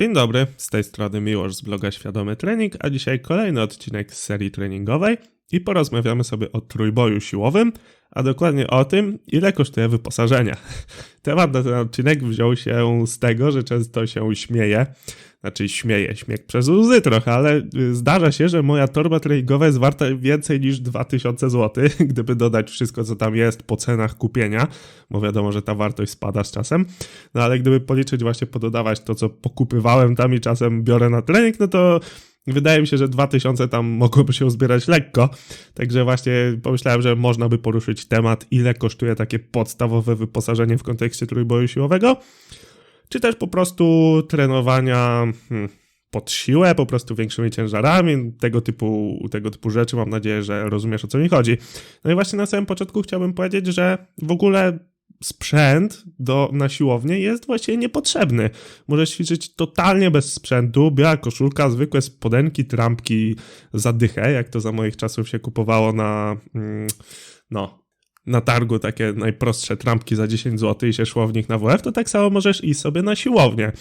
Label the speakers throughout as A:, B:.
A: Dzień dobry, z tej strony Miłosz z bloga Świadomy Trening, a dzisiaj kolejny odcinek z serii treningowej i porozmawiamy sobie o trójboju siłowym, a dokładnie o tym, ile kosztuje wyposażenie. Temat na ten odcinek wziął się z tego, że często się śmieję, znaczy śmieję, śmiech przez łzy trochę, ale y, zdarza się, że moja torba treningowa jest warta więcej niż 2000 zł, gdyby dodać wszystko, co tam jest po cenach kupienia, bo wiadomo, że ta wartość spada z czasem, no ale gdyby policzyć właśnie, pododawać to, co pokupywałem tam i czasem biorę na trening, no to Wydaje mi się, że 2000 tam mogłoby się uzbierać lekko. Także właśnie pomyślałem, że można by poruszyć temat, ile kosztuje takie podstawowe wyposażenie w kontekście trójboju siłowego, czy też po prostu trenowania hmm, pod siłę, po prostu większymi ciężarami, tego typu, tego typu rzeczy. Mam nadzieję, że rozumiesz o co mi chodzi. No i właśnie na samym początku chciałbym powiedzieć, że w ogóle sprzęt do, na siłownię jest właściwie niepotrzebny. Możesz ćwiczyć totalnie bez sprzętu, biała koszulka, zwykłe spodenki, trampki, zadychę, jak to za moich czasów się kupowało na, mm, no, na targu takie najprostsze trampki za 10 zł i się szło w nich na WF, to tak samo możesz iść sobie na siłownię.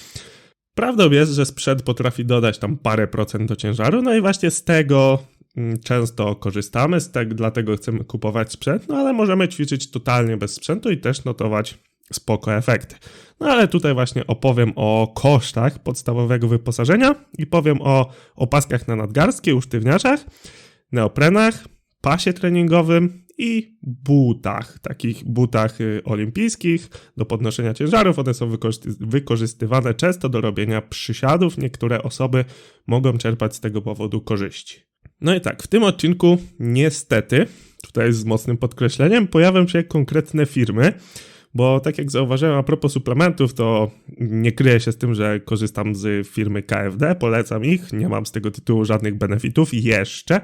A: Prawdą jest, że sprzęt potrafi dodać tam parę procent do ciężaru, no i właśnie z tego Mm, często korzystamy z tego, dlatego chcemy kupować sprzęt, no ale możemy ćwiczyć totalnie bez sprzętu i też notować spoko efekty. No ale tutaj właśnie opowiem o kosztach podstawowego wyposażenia i powiem o opaskach na nadgarstki, usztywniaczach, neoprenach, pasie treningowym i butach, takich butach y, olimpijskich do podnoszenia ciężarów. One są wykorzystywane często do robienia przysiadów. Niektóre osoby mogą czerpać z tego powodu korzyści. No i tak, w tym odcinku niestety, tutaj z mocnym podkreśleniem, pojawią się konkretne firmy, bo tak jak zauważyłem a propos suplementów, to nie kryję się z tym, że korzystam z firmy KFD, polecam ich, nie mam z tego tytułu żadnych benefitów jeszcze,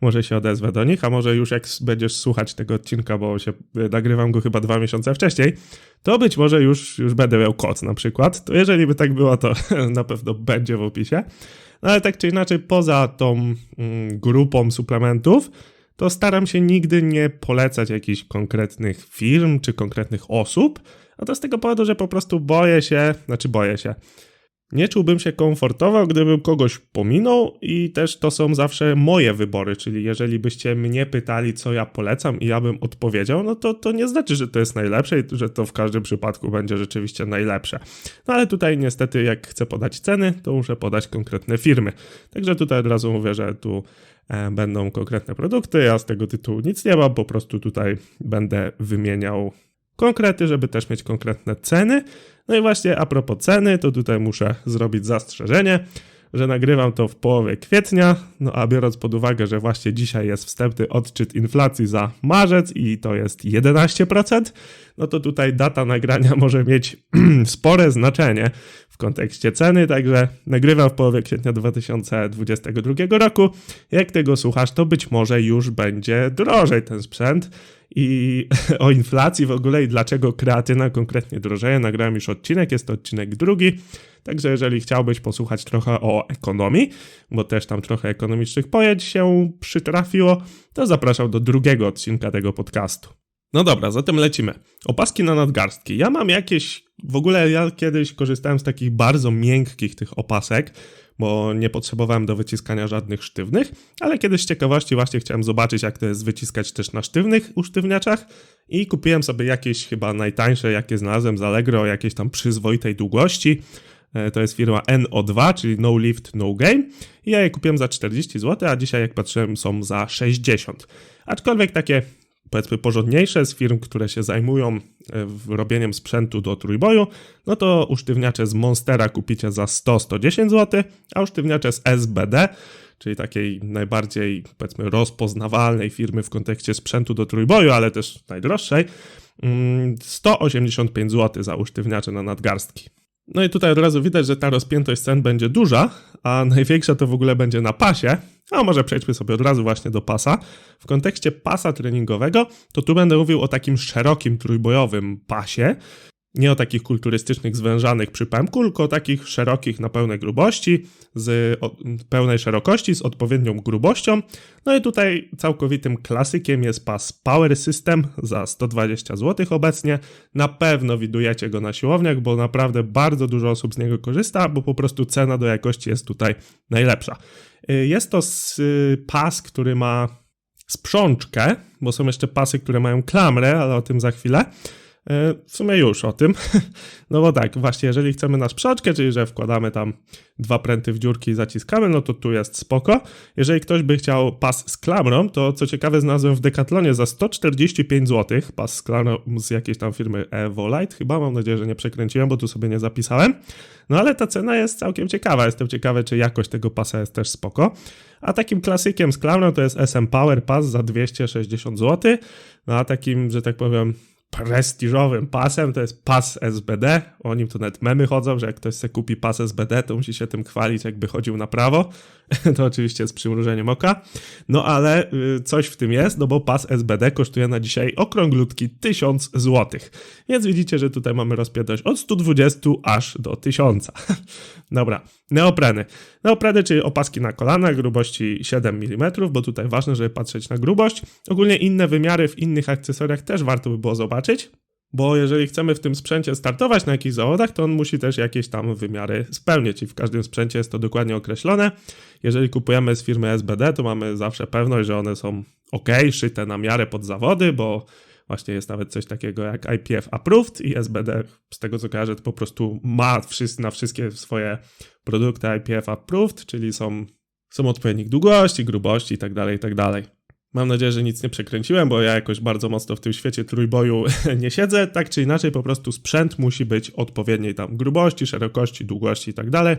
A: może się odezwę do nich, a może już jak będziesz słuchać tego odcinka, bo się nagrywam go chyba dwa miesiące wcześniej, to być może już, już będę miał kod na przykład, to jeżeli by tak było, to na pewno będzie w opisie. No ale tak czy inaczej, poza tą mm, grupą suplementów, to staram się nigdy nie polecać jakichś konkretnych firm czy konkretnych osób, a to z tego powodu, że po prostu boję się, znaczy boję się. Nie czułbym się komfortowo, gdybym kogoś pominął i też to są zawsze moje wybory, czyli jeżeli byście mnie pytali, co ja polecam i ja bym odpowiedział, no to to nie znaczy, że to jest najlepsze i że to w każdym przypadku będzie rzeczywiście najlepsze. No ale tutaj niestety jak chcę podać ceny, to muszę podać konkretne firmy. Także tutaj od razu mówię, że tu e, będą konkretne produkty, ja z tego tytułu nic nie mam, po prostu tutaj będę wymieniał konkrety, żeby też mieć konkretne ceny. No i właśnie a propos ceny, to tutaj muszę zrobić zastrzeżenie, że nagrywam to w połowie kwietnia, no a biorąc pod uwagę, że właśnie dzisiaj jest wstępny odczyt inflacji za marzec i to jest 11%, no to tutaj data nagrania może mieć spore znaczenie w kontekście ceny, także nagrywam w połowie kwietnia 2022 roku. Jak tego słuchasz, to być może już będzie drożej ten sprzęt i o inflacji w ogóle i dlaczego kreatyna konkretnie drożeje. Nagrałem już odcinek, jest to odcinek drugi. Także jeżeli chciałbyś posłuchać trochę o ekonomii, bo też tam trochę ekonomicznych pojęć się przytrafiło, to zapraszam do drugiego odcinka tego podcastu. No dobra, zatem lecimy. Opaski na nadgarstki. Ja mam jakieś, w ogóle ja kiedyś korzystałem z takich bardzo miękkich tych opasek, bo nie potrzebowałem do wyciskania żadnych sztywnych, ale kiedyś z ciekawości właśnie chciałem zobaczyć, jak to jest wyciskać też na sztywnych usztywniaczach i kupiłem sobie jakieś chyba najtańsze, jakie znalazłem z Allegro, jakiejś tam przyzwoitej długości. E, to jest firma NO2, czyli No Lift, No Game. I ja je kupiłem za 40 zł, a dzisiaj jak patrzyłem są za 60. Aczkolwiek takie powiedzmy porządniejsze z firm, które się zajmują e, robieniem sprzętu do trójboju, no to usztywniacze z Monstera kupicie za 100-110 zł, a usztywniacze z SBD, czyli takiej najbardziej powiedzmy rozpoznawalnej firmy w kontekście sprzętu do trójboju, ale też najdroższej, 185 mm, zł za usztywniacze na nadgarstki. No i tutaj od razu widać, że ta rozpiętość cen będzie duża, a największa to w ogóle będzie na pasie. A może przejdźmy sobie od razu właśnie do pasa. W kontekście pasa treningowego, to tu będę mówił o takim szerokim trójbojowym pasie. Nie o takich kulturystycznych, zwężanych przy pępku, tylko o takich szerokich na pełnej grubości, z o, pełnej szerokości, z odpowiednią grubością. No i tutaj całkowitym klasykiem jest pas Power System za 120 zł obecnie. Na pewno widujecie go na siłowniach, bo naprawdę bardzo dużo osób z niego korzysta, bo po prostu cena do jakości jest tutaj najlepsza. Y, jest to pas, który ma sprzączkę, bo są jeszcze pasy, które mają klamrę, ale o tym za chwilę. E, w sumie już o tym. No bo tak, właśnie, jeżeli chcemy na sprzączkę, czyli że wkładamy tam dwa pręty w dziurki i zaciskamy, no to tu jest spoko. Jeżeli ktoś by chciał pas z klamrą, to co ciekawe znalazłem w Decathlonie za 145 zł, pas z klamrą z jakiejś tam firmy Evolite, chyba, mam nadzieję, że nie przekręciłem, bo tu sobie nie zapisałem. No ale ta cena jest całkiem ciekawa, jestem ciekawy, czy jakość tego pasa jest też spoko. A takim klasykiem z klamrą to jest SM Power Pass za 260 zł, no a takim, że tak powiem, prestiżowym pasem, to jest pas SBD. O nim tu nawet memy chodzą, że jak ktoś sobie kupi pas SBD, to musi się tym chwalić, jakby chodził na prawo. to oczywiście z przymrużeniem oka. No ale y, coś w tym jest, no bo pas SBD kosztuje na dzisiaj okrąglutki 1000 zł. Więc widzicie, że tutaj mamy rozpiętość od 120 aż do 1000. Dobra, neopreny. Neopreny, czyli opaski na kolanach grubości 7 mm, bo tutaj ważne, żeby patrzeć na grubość. Ogólnie inne wymiary w innych akcesoriach też warto by było zobaczyć. Bo jeżeli chcemy w tym sprzęcie startować na jakichś zawodach, to on musi też jakieś tam wymiary spełnić i w każdym sprzęcie jest to dokładnie określone. Jeżeli kupujemy z firmy SBD, to mamy zawsze pewność, że one są ok, szyte na miarę pod zawody, bo właśnie jest nawet coś takiego jak IPF Approved i SBD, z tego co kojarzę, to po prostu ma na wszystkie swoje produkty IPF Approved, czyli są, są odpowiednik długości, grubości itd., tak itd. Mam nadzieję, że nic nie przekręciłem, bo ja jakoś bardzo mocno w tym świecie trójboju nie siedzę. Tak czy inaczej, po prostu sprzęt musi być odpowiedniej tam grubości, szerokości, długości i tak dalej.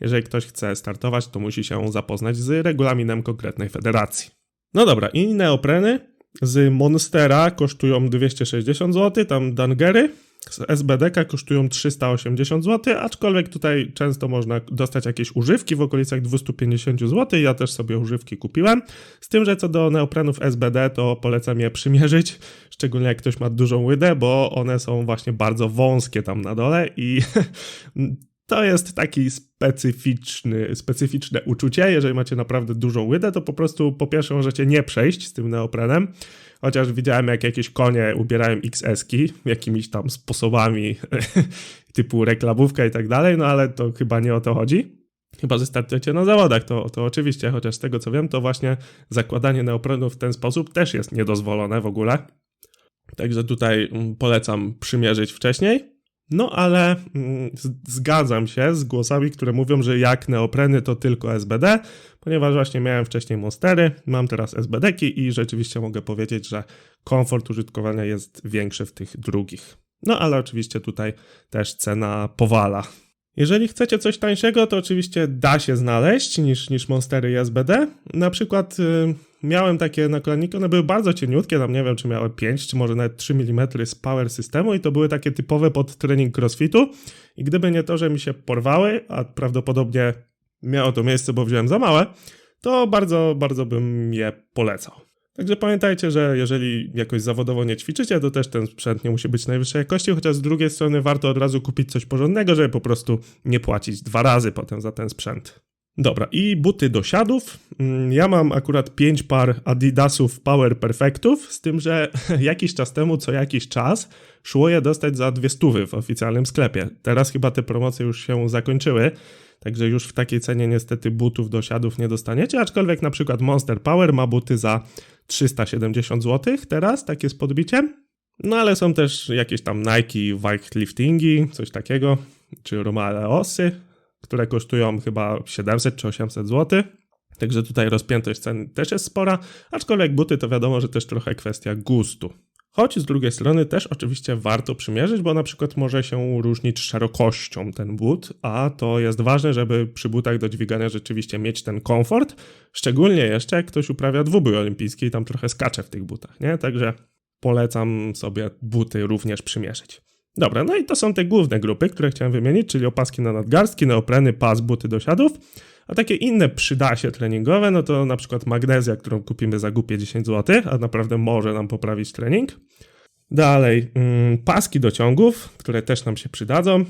A: Jeżeli ktoś chce startować, to musi się zapoznać z regulaminem konkretnej federacji. No dobra, i neopreny z Monstera kosztują 260 zł, tam Dangery SBDK kosztują 380 zł, aczkolwiek tutaj często można dostać jakieś używki w okolicach 250 zł. Ja też sobie używki kupiłem. Z tym, że co do neoprenów SBD, to polecam je przymierzyć, szczególnie jak ktoś ma dużą łydę, bo one są właśnie bardzo wąskie tam na dole i to jest taki specyficzny, specyficzne uczucie. Jeżeli macie naprawdę dużą łydę, to po prostu po pierwsze możecie nie przejść z tym neoprenem, chociaż widziałem jak jakieś konie ubierają XS-ki jakimiś tam sposobami typu reklamówka i tak dalej, no ale to chyba nie o to chodzi. Chyba, że startujecie na zawodach, to, to oczywiście, chociaż z tego co wiem, to właśnie zakładanie neoprenu w ten sposób też jest niedozwolone w ogóle. Także tutaj mm, polecam przymierzyć wcześniej. No ale mm, zgadzam się z głosami, które mówią, że jak neopreny to tylko SBD, ponieważ właśnie miałem wcześniej Monstery, mam teraz SBD-ki i rzeczywiście mogę powiedzieć, że komfort użytkowania jest większy w tych drugich. No ale oczywiście tutaj też cena powala. Jeżeli chcecie coś tańszego, to oczywiście da się znaleźć niż, niż Monstery i SBD. Na przykład y, miałem takie nakładniki, one były bardzo cieniutkie, tam nie wiem, czy miały 5, czy może nawet 3 mm z power systemu i to były takie typowe pod trening crossfitu. I gdyby nie to, że mi się porwały, a prawdopodobnie miało to miejsce, bo wziąłem za małe, to bardzo, bardzo bym je polecał. Także pamiętajcie, że jeżeli jakoś zawodowo nie ćwiczycie, to też ten sprzęt nie musi być najwyższej jakości, chociaż z drugiej strony warto od razu kupić coś porządnego, żeby po prostu nie płacić dwa razy potem za ten sprzęt. Dobra, i buty do siadów. Mm, ja mam akurat 5 par Adidasów Power Perfectów, z tym, że jakiś czas temu, co jakiś czas, szło je dostać za dwie stówy w oficjalnym sklepie. Teraz chyba te promocje już się zakończyły, także już w takiej cenie niestety butów do siadów nie dostaniecie, aczkolwiek na przykład Monster Power ma buty za 370 zł teraz, takie z podbiciem. No ale są też jakieś tam Nike weightliftingi, coś takiego, czy Romale Osy, które kosztują chyba 700 czy 800 zł. Także tutaj rozpiętość cen też jest spora, aczkolwiek buty to wiadomo, że też trochę kwestia gustu. Choć z drugiej strony też oczywiście warto przymierzyć, bo na przykład może się różnić szerokością ten but, a to jest ważne, żeby przy butach do dźwigania rzeczywiście mieć ten komfort, szczególnie jeszcze jak ktoś uprawia dwubój olimpijski i tam trochę skacze w tych butach, nie? Także polecam sobie buty również przymierzyć. Dobra, no i to są te główne grupy, które chciałem wymienić, czyli opaski na nadgarstki, neopreny, pas, buty do siadów. A takie inne przydasie treningowe, no to na przykład magnezja, którą kupimy za głupie 10 zł, a naprawdę może nam poprawić trening. Dalej, mm, paski do ciągów, które też nam się przydadzą.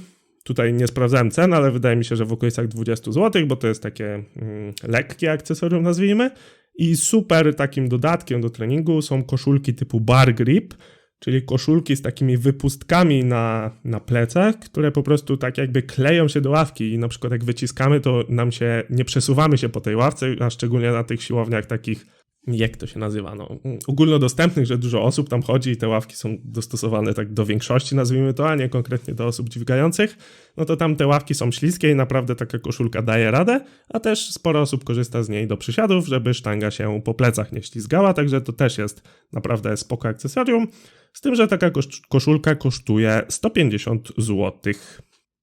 A: Tutaj nie sprawdzałem cen, ale wydaje mi się, że w okolicach 20 zł, bo to jest takie mm, lekkie akcesorium, nazwijmy. I super takim dodatkiem do treningu są koszulki typu bar grip, czyli koszulki z takimi wypustkami na, na plecach, które po prostu tak jakby kleją się do ławki i na przykład jak wyciskamy, to nam się, nie przesuwamy się po tej ławce, a szczególnie na tych siłowniach takich jak to się nazywa, no, ogólnodostępnych, że dużo osób tam chodzi i te ławki są dostosowane tak do większości, nazwijmy to, a nie konkretnie do osób dźwigających, no to tam te ławki są śliskie i naprawdę taka koszulka daje radę, a też sporo osób korzysta z niej do przysiadów, żeby sztanga się po plecach nie ślizgała, także to też jest naprawdę spoko akcesorium, z tym, że taka koszulka kosztuje 150 złotych.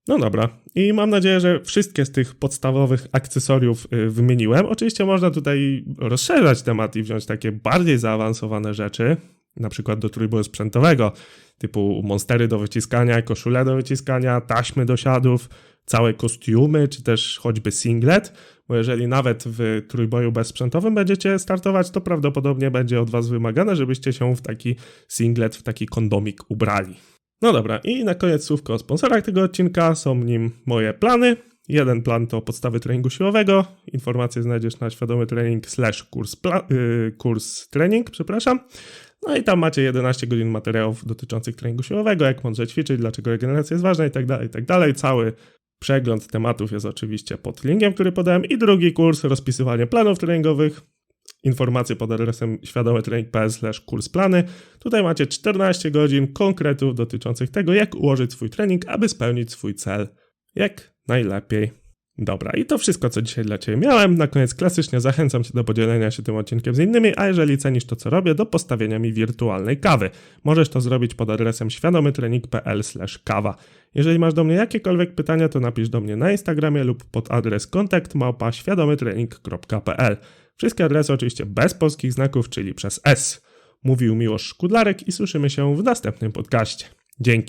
A: No dobra, i mam nadzieję, że wszystkie z tych podstawowych akcesoriów y, wymieniłem. Oczywiście można tutaj rozszerzać temat i wziąć takie bardziej zaawansowane rzeczy, na przykład do trójboju sprzętowego, typu monstery do wyciskania, koszule do wyciskania, taśmy do siadów, całe kostiumy, czy też choćby singlet, bo jeżeli nawet w trójboju bezsprzętowym będziecie startować, to prawdopodobnie będzie od was wymagane, żebyście się w taki singlet, w taki kondomik ubrali. No dobra, i na koniec słówko o sponsorach tego odcinka. Są nim moje plany. Jeden plan to podstawy treningu siłowego. Informacje znajdziesz na świadomy trening slash kurs, yy, kurs trening, przepraszam. No i tam macie 11 godzin materiałów dotyczących treningu siłowego, jak mądrze ćwiczyć, dlaczego regeneracja jest ważna i tak dalej, i tak. Cały przegląd tematów jest oczywiście pod linkiem, który podałem. I drugi kurs, rozpisywanie planów treningowych informacje pod adresem świadomytrening.pl kurs plany. Tutaj macie 14 godzin konkretów dotyczących tego, jak ułożyć swój trening, aby spełnić swój cel jak najlepiej. Dobra, i to wszystko, co dzisiaj dla Ciebie miałem. Na koniec klasycznie zachęcam Cię do podzielenia się tym odcinkiem z innymi, a jeżeli cenisz to, co robię, do postawienia mi wirtualnej kawy. Możesz to zrobić pod adresem świadomytrening.pl kawa. Jeżeli masz do mnie jakiekolwiek pytania, to napisz do mnie na Instagramie lub pod adres kontakt małpa świadomytrening.pl. Wszystkie adresy oczywiście bez polskich znaków, czyli przez S. Mówił Miłosz Szkudlarek i słyszymy się w następnym podcaście. Dzięki.